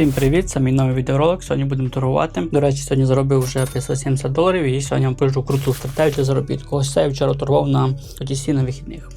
Всім привіт, це мій новий відеоролик. Сьогодні будемо торгувати. До речі, сьогодні заробив вже 570 доларів і сьогодні вам покажу круту стратегію заробітку. Ось це я вчора торгував на OTC на вихідних.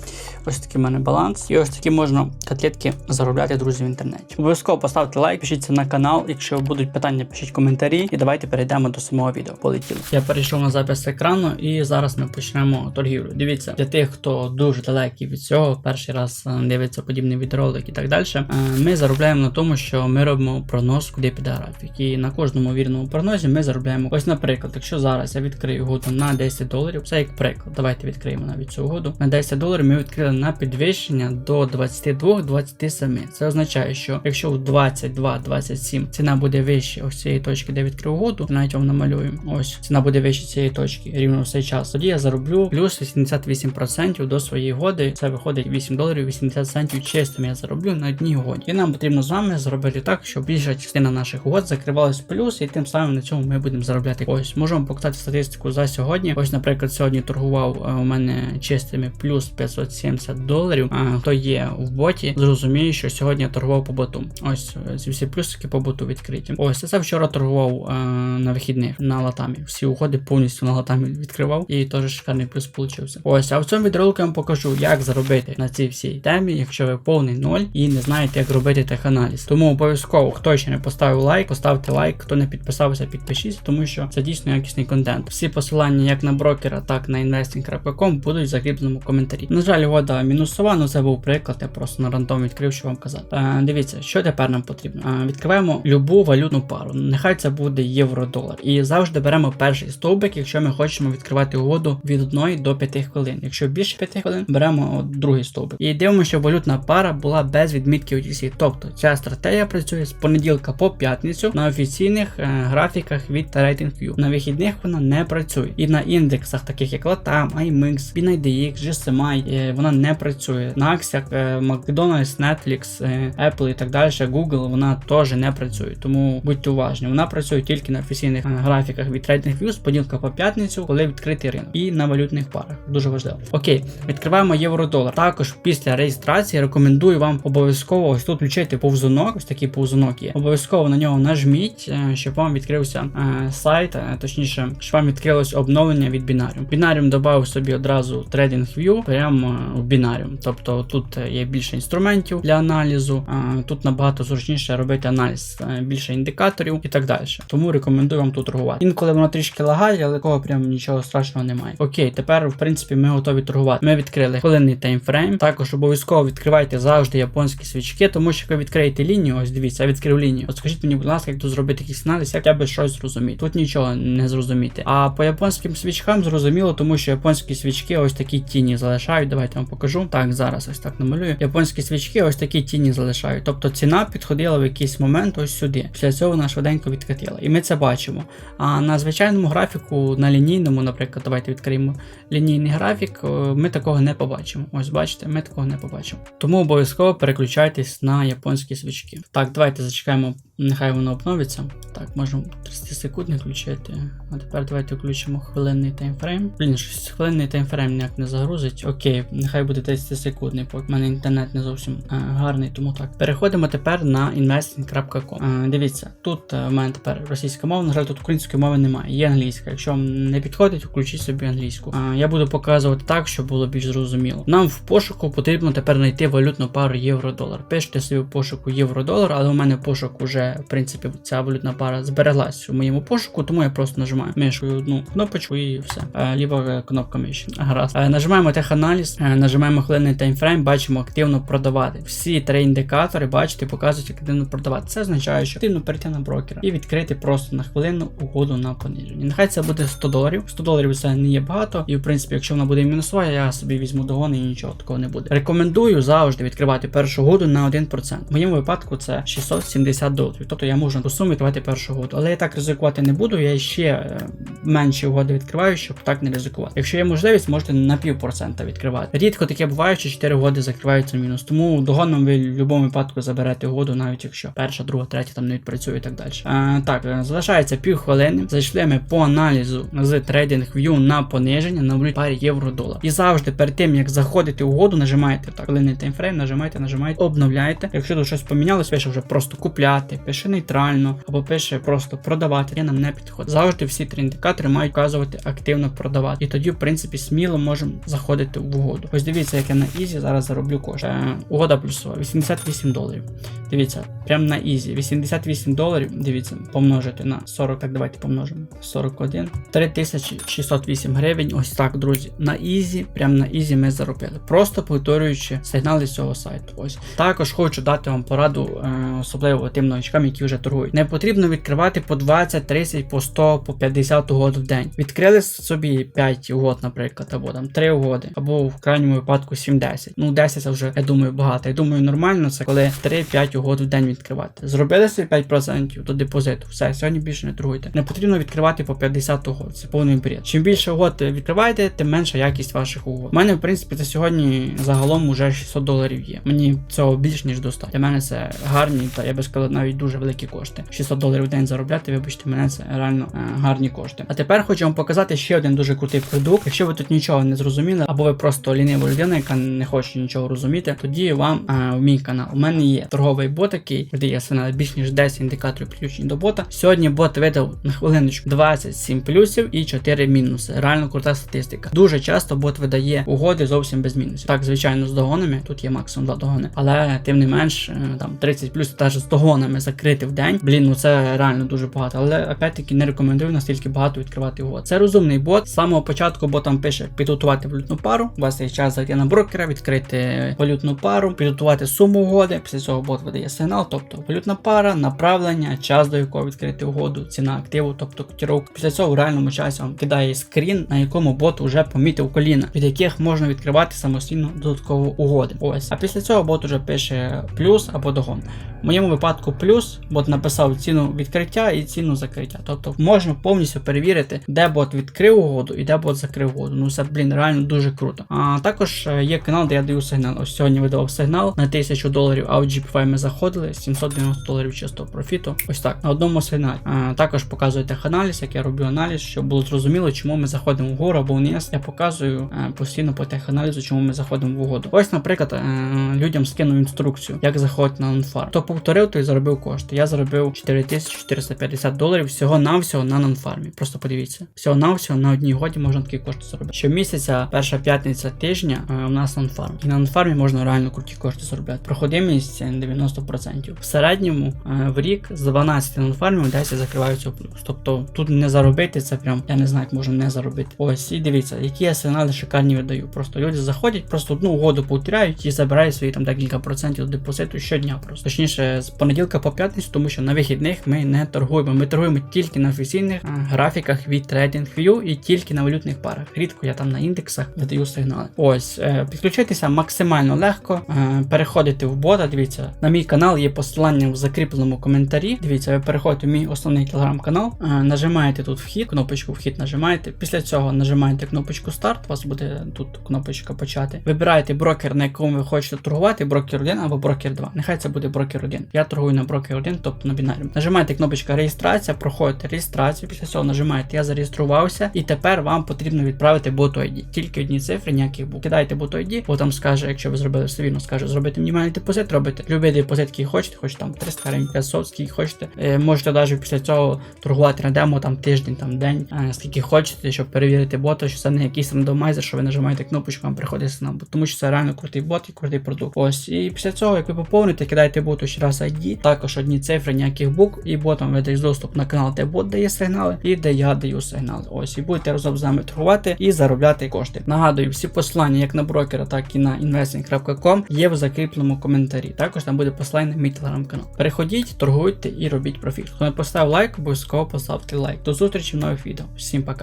Ось такий в мене баланс. І ось такі можна котлетки заробляти, друзі, в інтернеті. Обов'язково поставте лайк, пишіться на канал. Якщо будуть питання, пишіть коментарі. І давайте перейдемо до самого відео. Полетіли. Я перейшов на запис екрану і зараз ми почнемо торгівлю. Дивіться, для тих, хто дуже далекий від цього, перший раз е, дивиться подібний відеоролик і так далі. е, Ми заробляємо на тому, що ми робимо прогноз, куди піде графік. І на кожному вірному прогнозі ми заробляємо. Ось, наприклад, якщо зараз я відкрию угоду на 10 доларів, це як приклад. Давайте відкриємо навіть цю угоду. На 10 доларів ми відкрили на підвищення до 22-27. Це означає, що якщо в 22-27 ціна буде вище ось цієї точки, де відкрив угоду, навіть вам намалюємо. Ось ціна буде вище цієї точки, рівно в цей час. Тоді я зароблю плюс 88% до своєї угоди. Це виходить 8 доларів 80 центів чистим я зароблю на одній угоді. І нам потрібно з вами зробити так, щоб більша частина наших угод закривалась в плюс, і тим самим на цьому ми будемо заробляти. Ось можемо показати статистику за сьогодні. Ось, наприклад, сьогодні торгував е, у мене чистими плюс 570 доларів. А хто є в боті, зрозуміє, що сьогодні торгував по боту. Ось е, ці всі плюсики по боту відкриті. Ось це вчора торгував е, на вихідних на латамі. Всі уходи повністю на латамі відкривав, і теж шикарний плюс получився. Ось, а в цьому відеоролику я вам покажу, як заробити на цій всій темі, якщо ви повний ноль і не знаєте, як робити теханаліз. Тому обов'язково, хто ще не поставив лайк, поставте лайк. Хто не підписався, підпишіться, тому що це дійсно якісний контент. Всі посилання як на брокера, так на investing.com будуть в закріпленому коментарі. На жаль, вода мінусова, але це був приклад. Я просто на рандом відкрив, що вам казати. Е, дивіться, що тепер нам потрібно. Е, відкриваємо любу валютну пару. Нехай це буде євро-долар. І завжди беремо перший стовбик, якщо ми хочемо відкривати угоду від 1 до 5 хвилин. Якщо більше 5 хвилин, беремо от другий стовбик. І дивимося, що валютна пара була без відмітки OTC. Тобто ця стратегія працює з понеділка по п'ятницю на офіційних е, графіках від TradingView. На вихідних вона не працює. І на індексах, таких як Latam, IMX, BNIDX, GSMI, е, вона не працює. На акціях е, McDonald's, Netflix, е, Apple і так далі, Google, вона теж не працює. Тому будьте уважні. Вона працює тільки на офіційних е, графіках від TradingView з понеділка по п'ятницю, коли відкритий ринок. І на валютних парах. Дуже важливо. Окей, відкриваємо євро-долар. Також після реєстрації рекомендую вам обов'язково ось тут включити повзунок, ось такий повзунок є. Обов'язково на нього нажміть, е, щоб вам відкрився е, сайт, е, точніше, щоб вам відкрилось обновлення від Binarium. Binarium додав собі одразу TradingView прямо е, в Binarium. Тобто тут є більше інструментів для аналізу, тут набагато зручніше робити аналіз, більше індикаторів і так далі. Тому рекомендую вам тут торгувати. Інколи воно трішки лагає, але такого прям нічого страшного немає. Окей, тепер в принципі ми готові торгувати. Ми відкрили хвилинний таймфрейм. Також обов'язково відкривайте завжди японські свічки, тому що ви відкриєте лінію. Ось дивіться, я відкрив лінію. От скажіть мені, будь ласка, як тут зробити якийсь аналіз, як я би щось зрозуміти. Тут нічого не зрозуміти. А по японським свічкам зрозуміло, тому що японські свічки ось такі тіні залишають. Давайте вам покажу. Так, зараз ось так намалюю. Японські свічки ось такі тіні залишають. Тобто ціна підходила в якийсь момент ось сюди. Після цього вона швиденько відкатила. І ми це бачимо. А на звичайному графіку, на лінійному, наприклад, давайте відкриємо лінійний графік, е, ми такого не побачимо. Ось бачите, ми такого не побачимо. Тому обов'язково переключайтесь на японські свічки. Так, давайте зачекаємо, Mieszkałem нехай воно обновиться. Так, можемо 30 секунд не включити. А тепер давайте включимо хвилинний таймфрейм. Блін, щось хвилинний таймфрейм ніяк не загрузить. Окей, нехай буде 30 секундний, поки в мене інтернет не зовсім е, гарний, тому так. Переходимо тепер на investing.com. Е, дивіться, тут е, в мене тепер російська мова, на жаль, тут української мови немає, є англійська. Якщо вам не підходить, включіть собі англійську. Е, я буду показувати так, щоб було більш зрозуміло. Нам в пошуку потрібно тепер знайти валютну пару євро-долар. Пишете собі в пошуку євро-долар, але у мене пошук уже, в принципі, ця валютна пара збереглась у моєму пошуку, тому я просто нажимаю мишкою одну кнопочку і все. Е, ліва кнопка миші. Гаразд. Е, нажимаємо теханаліз, е, нажимаємо хвилинний таймфрейм, бачимо активно продавати. Всі три індикатори, бачите, показують активно продавати. Це означає, що активно перейти на брокера і відкрити просто на хвилину угоду на пониження. Нехай це буде 100 доларів. 100 доларів це не є багато. І в принципі, якщо вона буде мінусова, я собі візьму догон і нічого такого не буде. Рекомендую завжди відкривати першу угоду на 1%. В моєму випадку це 670 доларів. Тобто я можу по сумі відкривати першу угоду. Але я так ризикувати не буду. Я ще е, менші угоди відкриваю, щоб так не ризикувати. Якщо є можливість, можете на півпроцента відкривати. Рідко таке буває, що 4 угоди закриваються мінус. Тому догоном ви в будь-якому випадку заберете угоду, навіть якщо перша, друга, третя там не відпрацює і так далі. А, так, е, залишається півхвилини. Зайшли ми по аналізу з TradingView на пониження на парі євро-долар. І завжди перед тим як заходити в угоду, нажимаєте так, хвилинний таймфрейм, нажимаєте, нажимаєте, обновляєте. Якщо тут щось помінялось, пише вже просто купляти, пише нейтрально, або пише просто продавати, я нам не підходить. Завжди всі три індикатори мають вказувати активно продавати. І тоді, в принципі, сміло можемо заходити в угоду. Ось дивіться, як я на Ізі зараз зароблю кошти. Е, угода плюсова 88 доларів. Дивіться, прям на Ізі. 88 доларів. Дивіться, помножити на 40. Так, давайте помножимо. 41. 3608 гривень. Ось так, друзі. На Ізі, прям на Ізі ми заробили. Просто повторюючи сигнали з цього сайту. Ось також хочу дати вам пораду, е, особливо тим новичкам, які вже торгують. Не потрібно відкривати по 20, 30, по 100, по 50 угод в день. Відкрили собі 5 угод, наприклад, або там 3 угоди, або в крайньому випадку 7-10. Ну, 10 це вже, я думаю, багато. Я думаю, нормально це коли 3-5 угод в день відкривати. Зробили собі 5% до депозиту. Все, сьогодні більше не торгуйте. Не потрібно відкривати по 50 угод. Це повний бред. Чим більше угод відкриваєте, тим менша якість ваших угод. У мене, в принципі, це сьогодні загалом уже 600 доларів є. Мені цього більш ніж достатньо. Для мене це гарні, та я би сказав, навіть дуже великі кошти. 600 доларів в день заробляти, вибачте, мене це реально е, гарні кошти. А тепер хочу вам показати ще один дуже крутий продукт. Якщо ви тут нічого не зрозуміли, або ви просто лінива людина, яка не хоче нічого розуміти, тоді вам е, в мій канал. У мене є торговий бот, який видає сигнал більш ніж 10 індикаторів підключені до бота. Сьогодні бот видав на хвилиночку 27 плюсів і 4 мінуси. Реально крута статистика. Дуже часто бот видає угоди зовсім без мінусів. Так, звичайно, з догонами. Тут є максимум 2 догони, але тим не менш, е, там 30 плюс теж з догонами закрити в день. Блін, ну це реально дуже багато. Але опять-таки не рекомендую настільки багато відкривати угод. Це розумний бот. З самого початку бот там пише підготувати валютну пару. У вас є час зайти на брокера, відкрити валютну пару, підготувати суму угоди. Після цього бот видає сигнал, тобто валютна пара, направлення, час до якого відкрити угоду, ціна активу, тобто котіровка. Після цього в реальному часі вам кидає скрін, на якому бот вже помітив коліна, від яких можна відкривати самостійно додатково угоди. Ось. А після цього бот уже пише плюс або догон. В моєму випадку плюс, бот написав ціну відкриття і ціну закриття. Тобто можна повністю перевірити, де бот відкрив угоду і де бот закрив угоду. Ну це, блін, реально дуже круто. А також е, є канал, де я даю сигнал. Ось сьогодні видавав сигнал на 1000 доларів, а в GPFI ми заходили 790 доларів чистого профіту. Ось так, на одному сигналі. А, також показую теханаліз, як я роблю аналіз, щоб було зрозуміло, чому ми заходимо вгору або вниз. Я показую е, постійно по теханалізу, чому ми заходимо в угоду. Ось, наприклад, е, людям скинув інструкцію, як заходити на нонфарм. Хто повторив, той заробив кошти. Я заробив 4450 доларів всього-навсього на нонфармі. Просто подивіться. Всього-навсього на одній годі можна такі кошти заробити. Щомісяця, перша п'ятниця тижня е, у нас нонфарм. І на нонфармі можна реально круті кошти заробляти. Проходимість 90%. В середньому е, в рік з 12 нонфармів 10 закриваються в плюс. Тобто тут не заробити, це прям я не знаю, як можна не заробити. Ось і дивіться, які я сигнали шикарні видаю. Просто люди заходять, просто одну угоду повторяють і забирають свої там декілька процентів депозиту щодня. Просто точніше з понеділка по п'ятницю, тому що на вихідних ми не торгуємо. Ми торгуємо тільки на офіційних графіках від TradingView і тільки на валютних парах. Рідко я там на індексах видаю сигнали. Ось е, підключитися максимально легко. Е, переходити в бота. Дивіться, на мій канал є посилання в закріпленому коментарі. Дивіться, ви переходите в мій основний телеграм-канал, е, нажимаєте тут вхід, кнопочку вхід нажимаєте. Після цього нажимаєте кнопочку старт. У вас буде тут кнопочка почати. Вибираєте брокер, на якому ви хочете торгувати, брокер 1 або брокер 2. Нехай це буде брокер 1. Я торгую на брокер 1, тобто на бінарі. Нажимаєте кнопочка реєстрація, проходите реєстрацію. Після цього нажимаєте Я зареєструвався, і тепер вам потрібно відправити боту ID. Тільки одні цифри, ніяких букв. Кидайте боту ID, бо там скаже, якщо ви зробили все вірно, скаже зробити мінімальний депозит, робите. Любий депозит, який хочете, хоч там 300 гривень, 500, скільки хочете. Е, можете навіть після цього торгувати на демо там тиждень, там день, е, скільки хочете, щоб перевірити бота, що це не якийсь рандомайзер, що ви нажимаєте кнопочку, вам приходить сигнал. Тому що це реально крутий бот і крутий продукт. Ось. І після цього, як ви поповните, кидайте боту ще раз ID, також одні цифри, ніяких букв, і ботом видасть доступ на канал, де бот дає сигнали, і де я даю сигнали. Ось, і будете разом з нами торгувати і заробляти кошти. Нагадую, всі посилання як на брокера, так і на investing.com є в закріпленому коментарі. Також там буде посилання на мій телеграм-канал. Переходіть, торгуйте і робіть профіт. Хто не поставив лайк, обов'язково поставте лайк. До зустрічі в нових відео. Всім пока.